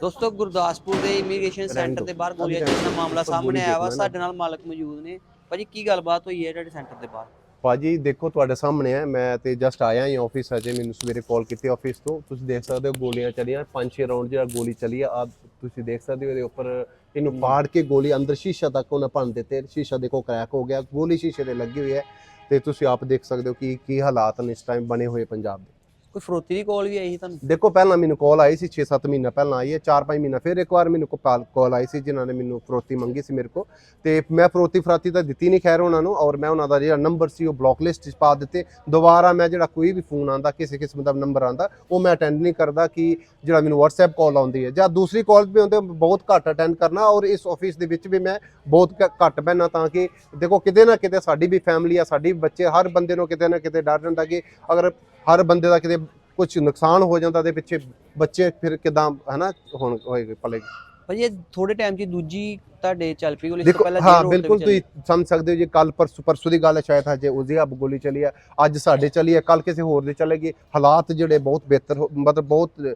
ਦੋਸਤੋ ਗੁਰਦਾਸਪੁਰ ਦੇ immigration centre ਦੇ। ਬਾਹਰ ਗੋਲੀਆਂ ਚੱਲਣ ਦਾ ਮਾਮਲਾ ਸਾਹਮਣੇ ਆਇਆ ਵਾ। ਸਾਡੇ ਨਾਲ ਮਾਲਕ ਮੌਜੂਦ ਨੇ। ਭਾਜੀ ਕੀ ਗੱਲਬਾਤ ਹੋਈ ਹੈ ਤੁਹਾਡੇ ਸੈਂਟਰ ਦੇ ਬਾਹਰ? ਭਾਜੀ ਦੇਖੋ ਤੁਹਾਡੇ ਸਾਹਮਣੇ ਹੈ। ਮੈਂ ਤੇ ਜਸਟ ਆਇਆ ਹੀ ਆਫਿਸ ਅਜੇ ਮੈਨੂੰ ਸਵੇਰੇ ਕਾਲ ਕੀਤੀ ਆਫਿਸ ਤੋਂ। ਤੁਸੀਂ ਦੇਖ ਸਕਦੇ ਹੋ ਗੋਲੀਆਂ ਚੱਲੀਆਂ ਪੰਜ ਛੇ ਰਾਉਂਡ ਜਿਹੜਾ ਗੋਲੀ ਚੱਲੀ ਆ ਆਹ ਤੁਸੀਂ ਦੇਖ ਸਕਦੇ ਹੋ ਇਹਦੇ ਉੱਪਰ ਇਹਨੂੰ। ਪਾੜ ਕੇ ਗੋਲੀ ਅੰਦਰ ਸ਼ੀਸ਼ਾ ਤੱਕ ਉਹਨੇ ਭੰਨ ਦਿੱਤੇ। ਸ਼ੀਸ਼ਾ ਦੇਖੋ ਕ੍ਰੈਕ ਹੋ ਗਿਆ। ਗੋਲੀ ਸ਼ੀਸ਼ੇ ਤੇ ਲੱਗੀ ਹੋਈ ਹੈ। ਤੇ ਤੁਸੀਂ ਆਪ ਦੇਖ ਸਕਦੇ ਹੋ ਕਿ ਕੀ ਹਾਲਾਤ ਨੇ ਇਸ ਟਾਈਮ ਬਣੇ ਹੋਏ ਪੰਜਾਬ ਦੇ। ਕੋਈ ਫਰੋਤੀ ਦੀ ਕਾਲ ਵੀ ਆਈ ਸੀ ਤੁਹਾਨੂੰ? ਦੇਖੋ, ਪਹਿਲਾਂ ਮੈਨੂੰ ਕਾਲ ਆਈ ਸੀ 6-7 ਮਹੀਨਾ ਪਹਿਲਾਂ ਆਈ ਹੈ 4-5 ਮਹੀਨਾ ਫਿਰ ਇੱਕ ਵਾਰ ਮੈਨੂੰ ਕਾਲ ਆਈ ਸੀ, ਜਿਨ੍ਹਾਂ ਨੇ ਮੈਨੂੰ ਫਰੋਤੀ ਮੰਗੀ ਸੀ ਮੇਰੇ ਕੋ ਤੇ ਮੈਂ ਫਰੋਤੀ ਫਰਾਤੀ ਤਾਂ ਦਿੱਤੀ ਨਹੀਂ ਖੈਰ ਉਹਨਾਂ ਨੂੰ, ਔਰ ਮੈਂ ਉਹਨਾਂ ਦਾ ਜਿਹੜਾ ਨੰਬਰ ਸੀ ਉਹ ਬਲੌਕ ਲਿਸਟ 'ਚ ਪਾ ਦਿੱਤੇ। ਦੁਬਾਰਾ ਮੈਂ ਜਿਹੜਾ ਕੋਈ ਵੀ ਫੋਨ ਆਂਦਾ ਕਿਸੇ ਕਿਸਮ ਦਾ ਨੰਬਰ ਆਂਦਾ ਉਹ ਮੈਂ ਅਟੈਂਡ ਨਹੀਂ ਕਰਦਾ ਕਿ ਜਿਹੜਾ ਮੈਨੂੰ WhatsApp ਕਾਲ ਆਉਂਦੀ ਹੈ। ਜਾਂ ਦੂਸਰੀ ਕਾਲ ਵੀ ਹੁੰਦੇ, ਬਹੁਤ ਘੱਟ ਅਟੈਂਡ ਕਰਨਾ, ਔਰ ਇਸ ਆਫਿਸ ਦੇ ਵਿੱਚ ਵੀ ਮੈਂ ਬਹੁਤ ਘ- ਘੱਟ ਬਹਿਣਾ ਤਾਂ ਕਿ ਦੇਖੋ, ਕਿਤੇ ਨਾ ਕਿਤੇ ਸਾਡੀ ਵੀ ਫੈਮਿਲੀ ਆ, ਸਾਡੀ ਵੀ ਬੱਚੇ, ਹਰ ਬੰਦੇ ਨੂੰ ਕਿਤੇ ਨਾ ਕਿਤੇ ਡਰ ਰਹਿੰਦਾ ਕਿ ਅਗਰ ਹਰ ਬੰਦੇ ਦਾ ਕਿਤੇ ਕੁਝ ਨੁਕਸਾਨ ਹੋ ਜਾਂਦਾ ਤੇ ਪਿੱਛੇ ਬੱਚੇ ਫਿਰ ਕਿਦਾਂ ਹਨਾ ਹੁਣ ਹੋਏਗੇ, ਪਲੇਗੇ। ਭਾਜੀ ਇਹ ਥੋੜੇ ਟਾਈਮ 'ਚ ਹੀ ਦੂਜੀ ਤੁਹਾਡੇ ਚੱਲ ਪਈ ਗੋਲੀ ਇਸ ਤੋਂ ਦੇਖੋ ਪਹਿਲਾਂ ਹਾਂ road ਬਿਲਕੁਲ। ਤੁਸੀਂ ਸਮਝ ਸਕਦੇ ਹੋ ਜੀ ਕੱਲ ਪਰਸੋਂ ਪਰਸੋਂ ਦੀ ਗੱਲ ਹੈ ਸ਼ਾਇਦ ਹਜੇ ਉਸਦੀ ਅਬ ਗੋਲੀ ਚੱਲੀ ਹੈ ਅੱਜ ਸਾਡੇ ਚੱਲੀ ਹੈ ਕੱਲ ਕਿਸੇ ਹੋਰ ਦੇ ਚੱਲੇਗੀ ਹਾਲਾਤ ਜਿਹੜੇ ਬਹੁਤ ਬਿਹਤਰ ਹੋ- ਮਤਲਬ ਬਹੁਤ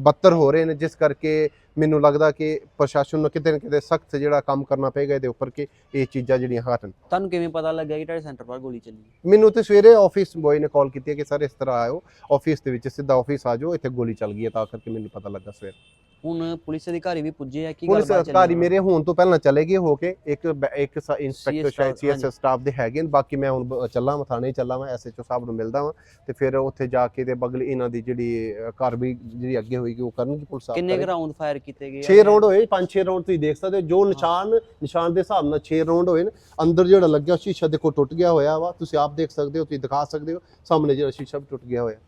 ਬੱਤਰ ਹੋ ਰਹੇ ਨੇ ਜਿਸ ਕਰਕੇ ਮੈਨੂੰ ਲੱਗਦਾ ਕਿ ਪ੍ਰਸ਼ਾਸਨ ਨੂੰ ਕਿਤੇ ਨਾ ਕਿਤੇ ਸਖਤ ਜਿਹੜਾ ਕੰਮ ਕਰਨਾ ਪਏਗਾ ਇਹਦੇ ਉੱਪਰ ਕਿ ਇਹ ਚੀਜ਼ਾਂ ਜਿਹੜੀਆਂ ਹਟਣ। ਤੁਹਾਨੂੰ ਕਿਵੇਂ ਪਤਾ ਲੱਗਾ ਕਿ ਤੁਹਾਡੇ ਸੈਂਟਰ ਪਰ ਗੋਲੀ ਚੱਲੀ ਮੈਨੂੰ ਤੇ ਸਵੇਰੇ ਆਫਿਸ ਬॉय ਨੇ ਕਾਲ ਕੀਤੀ ਹੈ ਕਿ ਸਰ ਇਸ ਤਰ੍ਹਾਂ ਆਇਓ ਆਫਿਸ ਦੇ ਵਿੱਚ ਸਿੱਧਾ ਆਫਿਸ ਆ ਜਾਓ ਇੱਥੇ ਗੋਲੀ ਚੱਲ ਗਈ ਹੈ ਤਾਂ ਕਰਕੇ ਮੈਨੂੰ ਪਤਾ ਲੱਗਾ ਸਵੇਰ। ਹੁਣ ਪੁਲਿਸ ਅਧਿਕਾਰੀ ਵੀ ਪੁੱਜੇ ਆ ਕੀ ਪੁਲਿਸ ਗੱਲਬਾਤ ਚੱਲੀ ਅਧਿਕਾਰੀ ਮੇਰੇ ਹੋਣ ਤੋਂ ਪਹਿਲਾਂ ਚਲੇ ਗਏ ਹੋ ਕੇ ਇੱਕ ਇੱਕ ਇੰਸਪੈਕਟਰ ਸ਼ਾਇਦ ਹਾਂਜੀ। ਸੀਐਸ ਸਟਾਫ ਦੇ ਹੈਗੇ ਨੇ। ਬਾਕੀ ਮੈਂ ਹੁਣ ਚੱਲਾਂ ਮੈਂ ਥਾਣੇ ਚੱਲਾਂ ਮੈਂ ਐਸਐਚਓ ਸਾਹਿਬ ਨੂੰ ਮਿਲਦਾ ਵਾਂ ਤੇ ਫਿਰ ਉੱਥੇ ਜਾ ਕੇ ਤੇ ਬਗਲ ਇਹਨਾਂ ਦੀ ਜਿਹੜੀ ਕਾਰਵਾਈ ਜਿਹੜੀ ਅੱਗੇ ਹੋਏਗੀ ਉਹ ਕਰਨਗੀ ਪੁਲਿਸ ਸਾਹਿਬ ਕਿੰਨੇ ਰਾਉਂਡ ਫਾਇਰ ਕੀਤੇ ਗਏ 6 ਰਾਉਂਡ ਹੋਏ 5-6 ਰਾਉਂਡ ਤੁਸੀਂ ਦੇਖ ਸਕਦੇ ਹੋ। ਜੋ ਨਿਸ਼ਾਨ ਨਿਸ਼ਾਨ ਦੇ ਹਿਸਾਬ ਨਾਲ 6 ਰਾਉਂਡ ਹੋਏ ਨੇ। ਅੰਦਰ ਜਿਹੜਾ ਲੱਗਿਆ ਸ਼ੀਸ਼ਾ ਦੇਖੋ ਟੁੱਟ ਗਿਆ ਹੋਇਆ ਵਾ। ਤੁਸੀਂ ਆਪ ਦੇਖ ਸਕਦੇ ਹੋ ਤੁਸੀਂ ਦਿਖਾ ਸਕਦੇ ਹੋ। ਸਾਹਮਣੇ ਜਿਹੜਾ ਸ਼ੀਸ਼ਾ ਵੀ ਟੁੱਟ ਗਿਆ ਹੋਇਆ।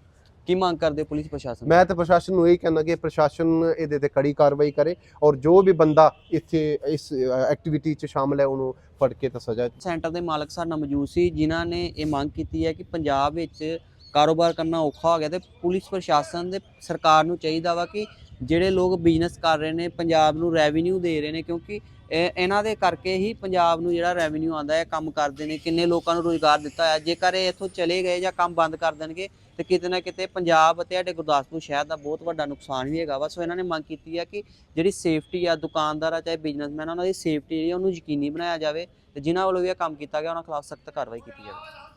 ਕੀ ਮੰਗ ਕਰਦੇ ਹੋ ਪੁਲਿਸ ਪ੍ਰਸ਼ਾਸਨ ਮੈਂ ਤਾਂ ਪ੍ਰਸ਼ਾਸਨ ਨੂੰ ਇਹ ਕਹਿਣਾ ਕਿ ਪ੍ਰਸ਼ਾਸਨ ਇਹਦੇ ਤੇ ਕੜੀ ਕਾਰਵਾਈ ਕਰੇ ਔਰ ਜੋ ਵੀ ਬੰਦਾ ਇੱਥੇ ਇਸ ਐਕਟੀਵਿਟੀ 'ਚ ਸ਼ਾਮਲ ਹੈ ਉਹਨੂੰ ਫੜ ਕੇ ਤਾਂ ਸਜ਼ਾ ਸੈਂਟਰ ਦੇ ਮਾਲਕ ਸਾਡੇ ਨਾਲ ਮੌਜੂਦ ਸੀ ਜਿਨ੍ਹਾਂ ਨੇ ਇਹ ਮੰਗ ਕੀਤੀ ਹੈ ਕਿ ਪੰਜਾਬ ਵਿੱਚ ਕਾਰੋਬਾਰ ਕਰਨਾ ਔਖਾ ਹੋ ਗਿਆ ਤੇ ਪੁਲਿਸ ਪ੍ਰਸ਼ਾਸਨ ਦੇ ਸਰਕਾਰ ਨੂੰ ਚਾਹੀਦਾ ਵਾ ਕਿ ਜਿਹੜੇ ਲੋਕ ਬਿਜ਼ਨਸ ਕਰ ਰਹੇ ਨੇ, ਪੰਜਾਬ ਨੂੰ ਰੈਵਨਿਊ ਦੇ ਰਹੇ ਨੇ, ਕਿਉਂਕਿ ਇਹ- ਇਹਨਾਂ ਦੇ ਕਰਕੇ ਹੀ ਪੰਜਾਬ ਨੂੰ ਜਿਹੜਾ ਰੈਵਨਿਊ ਆਉਂਦਾ ਹੈ, ਕੰਮ ਕਰਦੇ ਨੇ, ਕਿੰਨੇ ਲੋਕਾਂ ਨੂੰ ਰੋਜ਼ਗਾਰ ਦਿੱਤਾ ਹੈ ਜੇਕਰ ਇਹ ਇੱਥੋਂ ਚਲੇ ਗਏ ਜਾਂ ਕੰਮ ਬੰਦ ਕਰ ਦੇਣਗੇ, ਤੇ ਕਿਤੇ ਨਾ ਕਿਤੇ ਪੰਜਾਬ ਅਤੇ ਸਾਡੇ ਗੁਰਦਾਸਪੁਰ ਸ਼ਹਿਰ ਦਾ ਬਹੁਤ ਵੱਡਾ ਨੁਕਸਾਨ ਵੀ ਹੈਗਾ ਵਾ। ਸੋ ਇਹਨਾਂ ਨੇ ਮੰਗ ਕੀਤੀ ਹੈ ਕਿ ਜਿਹੜੀ ਸੇਫਟੀ ਆ, ਦੁਕਾਨਦਾਰ ਆ, ਚਾਹੇ ਬਿਜ਼ਨਸਮੈਨ ਉਹਨਾਂ ਦੀ ਸੇਫਟੀ ਜਿਹੜੀ ਆ, ਉਹਨੂੰ ਯਕੀਨੀ ਬਣਾਇਆ ਜਾਵੇ ਤੇ ਜਿਨ੍ਹਾਂ ਵੱਲੋਂ ਵੀ ਇਹ ਕੰਮ ਕੀਤਾ ਗਿਆ, ਉਹਨਾਂ ਖਿਲਾਫ ਸਖਤ ਕਾਰਵਾਈ ਕੀਤੀ ਜਾਵੇ।